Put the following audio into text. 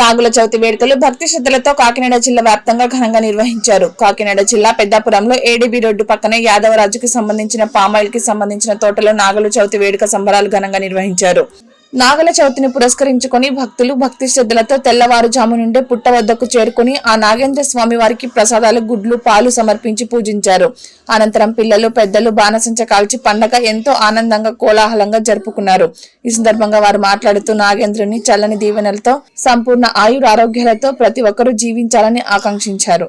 నాగుల చవితి వేడుకలు భక్తి శ్రద్ధలతో కాకినాడ జిల్లా వ్యాప్తంగా ఘనంగా నిర్వహించారు. కాకినాడ జిల్లా పెద్దాపురంలో ఏడీబీ రోడ్డు పక్కనే యాదవరాజుకి సంబంధించిన పామాయిల్కి సంబంధించిన తోటలో నాగుల చవితి వేడుక సంబరాలు ఘనంగా నిర్వహించారు. నాగల చవితిని పురస్కరించుకొని భక్తులు భక్తి శ్రద్ధలతో తెల్లవారుజాము నుండే పుట్ట వద్దకు చేరుకుని ఆ నాగేంద్ర స్వామి వారికి ప్రసాదాలు గుడ్లు పాలు సమర్పించి పూజించారు. అనంతరం పిల్లలు పెద్దలు బాణసంచ కాల్చి పండగ ఎంతో ఆనందంగా కోలాహలంగా జరుపుకున్నారు. ఈ సందర్భంగా వారు మాట్లాడుతూ నాగేంద్రుని చల్లని దీవెనలతో సంపూర్ణ ఆయురారోగ్యాలతో ప్రతి ఒక్కరూ జీవించాలని ఆకాంక్షించారు.